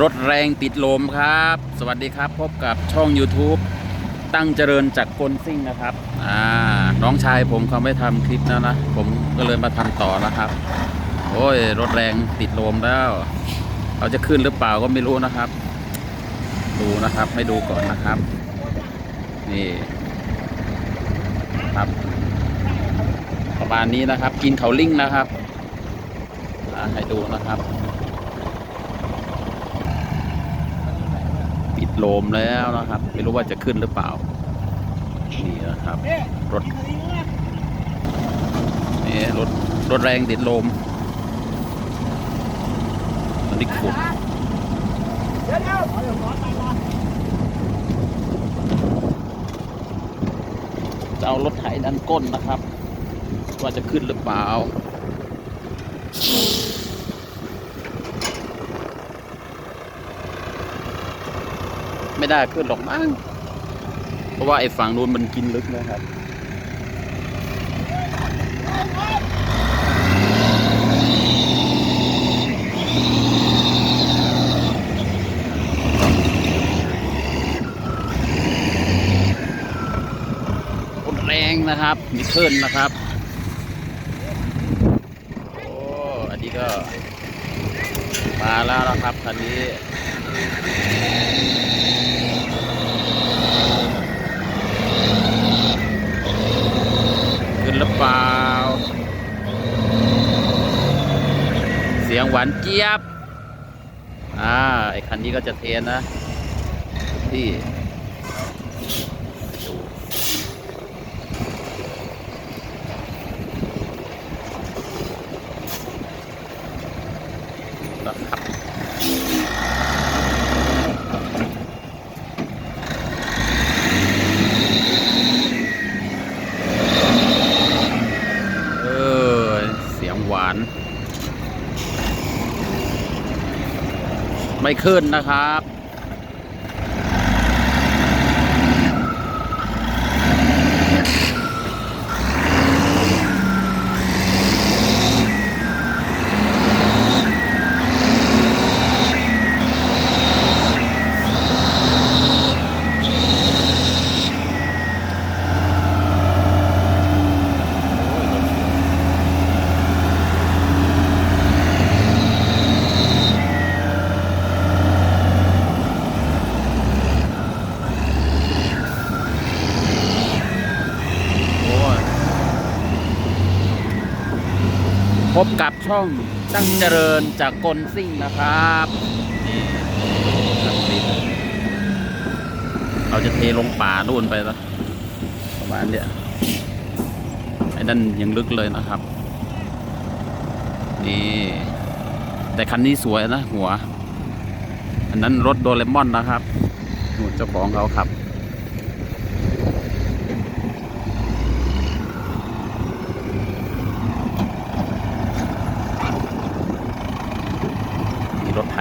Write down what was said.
รถแรงติดลมครับ สวัสดีครับ พบกับช่อง YouTube ตั้งเจริญจากกลซิ่งนะครับอ่าน้องชายผมเขาไม่ทำคลิปแล้วนะ ผมก็เลยมาทำต่อนะครับ โอ้ย รถแรงติดลมแล้วเขาจะขึ้นหรือเปล่าก็ไม่รู้นะครับ ดูนะครับให้ดูก่อนนะครับ นี่ ครับ ประมาณนี้นะครับ กินเขาลิงนะครับให้ดูนะครับ ปิด โลมแล้วนะครับ ไม่รู้ว่าจะขึ้นหรือเปล่า นี่นะครับ รถนี่รถรถแรงติดโลมตอนนี้ขุดจะเอารถไถด้านก้นนะครับ ว่าจะขึ้นหรือเปล่า ไม่ได้ขึ้นหรอกมั้งเพราะว่าไอ้ฝั่งนู้นมันกินลึกนะครับรถแรงนะครับ มีเคลื่อนนะครับโอ้อันนี้ก็มาแล้วนะครับคันนี้ ขึ้น หรือเปล่า เสียงหวานเจี๊ยบ อ่า ไอคันนี้ก็จะเทนนะ ที่นะครับ เออ เสียงหวาน ไม่ขึ้นนะครับ โอ้ย พบกับช่องตั้งเจริญจากกลซิ่งนะครับนี่ครับเราจะเทลงป่านู่นไปแล้วประมาณเนี้ยไอ้นั่นยังลึกเลยนะครับ นี่ แต่คันนี้สวยนะหัว อันนั้นรถโดเรมอนนะครับนู่นเจ้าของเขาครับ รถไถ